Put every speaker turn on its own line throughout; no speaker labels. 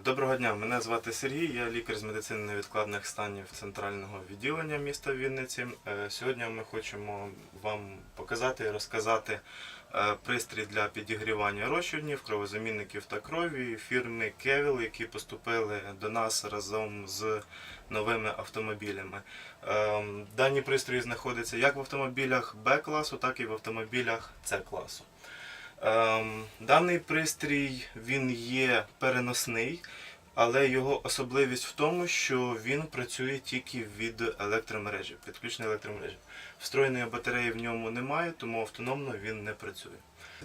Доброго дня, мене звати Сергій, я лікар з медицини невідкладних станів центрального відділення міста Вінниці. Е, Сьогодні ми хочемо вам показати і розказати е, пристрій для підігрівання розчинів, кровозамінників та крові фірми Кевіл, які поступили до нас разом з новими автомобілями. Е, Дані пристрої знаходяться як в автомобілях Б-класу, так і в автомобілях С-класу. Ем, Даний пристрій він є переносний, але його особливість в тому, що він працює тільки від електромережі, підключеної електромережі. Встроєної батареї в ньому немає, тому автономно він не працює.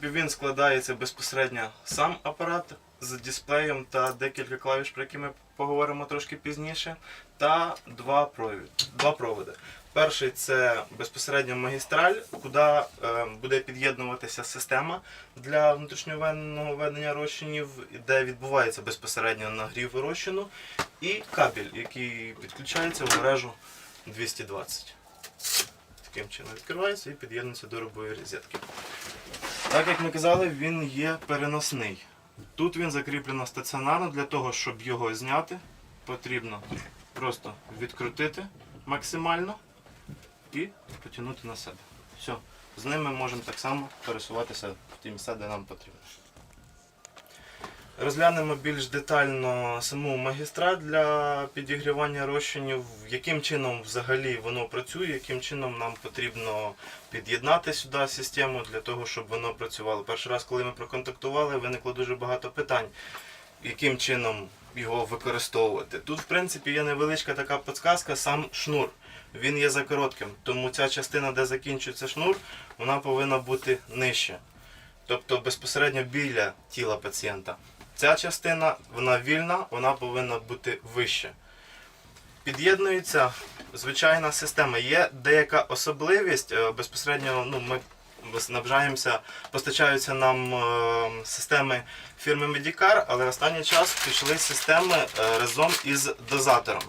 Він складається безпосередньо сам апарат з дисплеєм та декілька клавіш, про які ми поговоримо трошки пізніше, та два проводи. Перший це безпосередньо магістраль, куди е, буде під'єднуватися система для внутрішньовенного ведення розчинів, де відбувається безпосередньо нагрів розчину, і кабель, який підключається в мережу 220. Таким чином відкривається і під'єднується до робої розетки. Так як ми казали, він є переносний. Тут він закріплено стаціонарно, для того, щоб його зняти, потрібно просто відкрутити максимально і потягнути на себе. Все. З ним ми можемо так само пересуватися в ті місця, де нам потрібно. Розглянемо більш детально саму магістраль для підігрівання розчинів, яким чином взагалі воно працює, яким чином нам потрібно під'єднати сюди систему для того, щоб воно працювало. Перший раз, коли ми проконтактували, виникло дуже багато питань, яким чином його використовувати. Тут, в принципі, є невеличка така підсказка, сам шнур. Він є закоротким, тому ця частина, де закінчується шнур, вона повинна бути нижча. Тобто безпосередньо біля тіла пацієнта. Ця частина вона вільна, вона повинна бути вища. Під'єднується звичайна система. Є деяка особливість. е, Безпосередньо ну, ми снабжаємося, постачаються нам е, системи фірми Medicar, але останній час пішли системи е, разом із дозатором.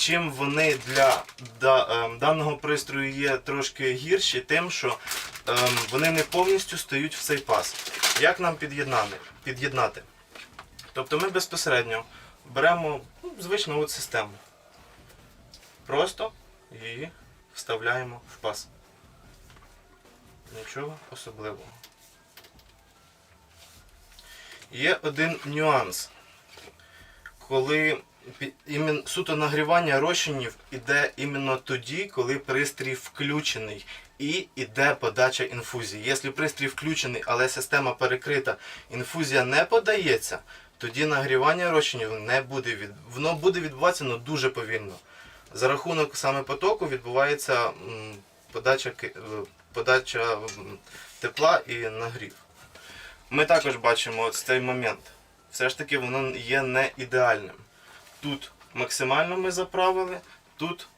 Чим вони для е, даного пристрою є трошки гірші, тим, що е, вони не повністю стають в цей пас. Як нам під'єднати? Тобто ми безпосередньо беремо ну, звичну от систему. Просто її вставляємо в пас. Нічого особливого. Є один нюанс. Коли суто нагрівання розчинів іде іменно тоді, коли пристрій включений і іде подача інфузії. Якщо пристрій включений, але система перекрита, інфузія не подається, тоді нагрівання розчинів не буде від... воно буде відбуватися але дуже повільно. За рахунок саме потоку відбувається подача, е, подача тепла і нагрів. Ми також бачимо от цей момент. Все ж таки воно є не ідеальним. Тут максимально ми заправили, тут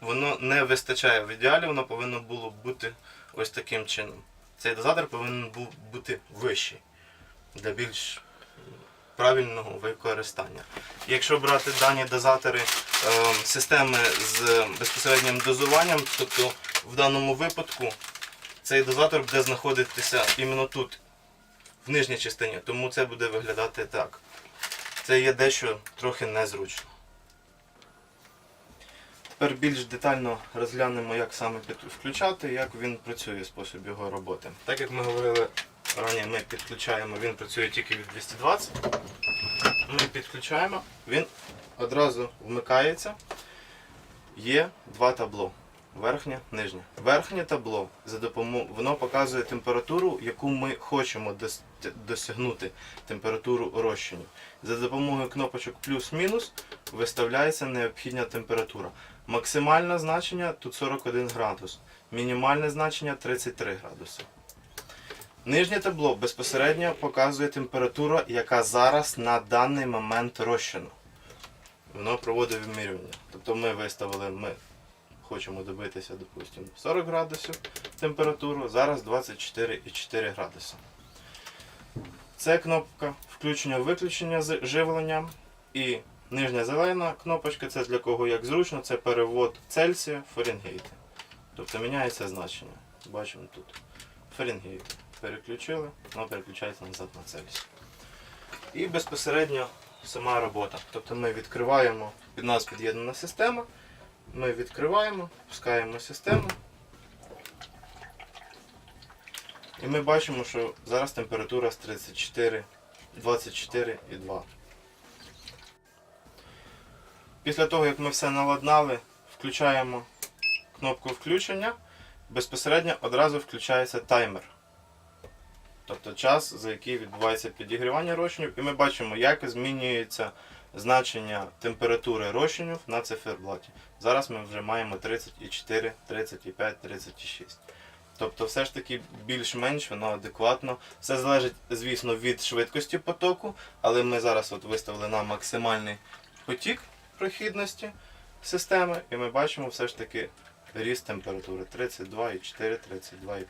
воно не вистачає. В ідеалі воно повинно було бути ось таким чином. Цей дозатор повинен був бути вищий для більш правильного використання. Якщо брати дані дозатори е, системи з безпосереднім дозуванням, тобто в даному випадку цей дозатор буде знаходитися іменно тут, в нижній частині, тому це буде виглядати так. Це є дещо трохи незручно. Тепер більш детально розглянемо, як саме включати, як він працює, спосіб його роботи. Так як ми говорили раніше, ми підключаємо, він працює тільки від 220. Ми підключаємо, він одразу вмикається. Є два табло. Верхнє, нижнє. Верхнє табло за допомогою воно показує температуру, яку ми хочемо досягнути температуру розчинів. За допомогою кнопочок плюс-мінус виставляється необхідна температура. Максимальне значення тут 41 градус, мінімальне значення 33 градуси. Нижнє табло безпосередньо показує температуру, яка зараз на даний момент розчину. Воно проводить вимірювання. Тобто ми виставили, ми хочемо добитися, допустимо, 40 градусів температуру, зараз 24,4 градуси. Це кнопка включення-виключення з живлення. І нижня зелена кнопочка це для кого як зручно, це перевод Цельсія в Фаренгейти. Тобто міняється значення. Бачимо тут. Фаренгейт. Переключили, воно переключається назад на Цельсій. І безпосередньо сама робота. Тобто ми відкриваємо, під нас під'єднана система, ми відкриваємо, пускаємо систему. І ми бачимо, що зараз температура з 34, 24,2. Після того, як ми все наладнали, включаємо кнопку включення, безпосередньо одразу включається таймер. Тобто час, за який відбувається підігрівання розчинів, і ми бачимо, як змінюється значення температури розчинів на циферблаті. Зараз ми вже маємо 34, 35, 36. Тобто, все ж таки більш-менш воно адекватно. Все залежить, звісно, від швидкості потоку, але ми зараз от виставили на максимальний потік прохідності системи, і ми бачимо все ж таки ріст температури 32,4, 32,5.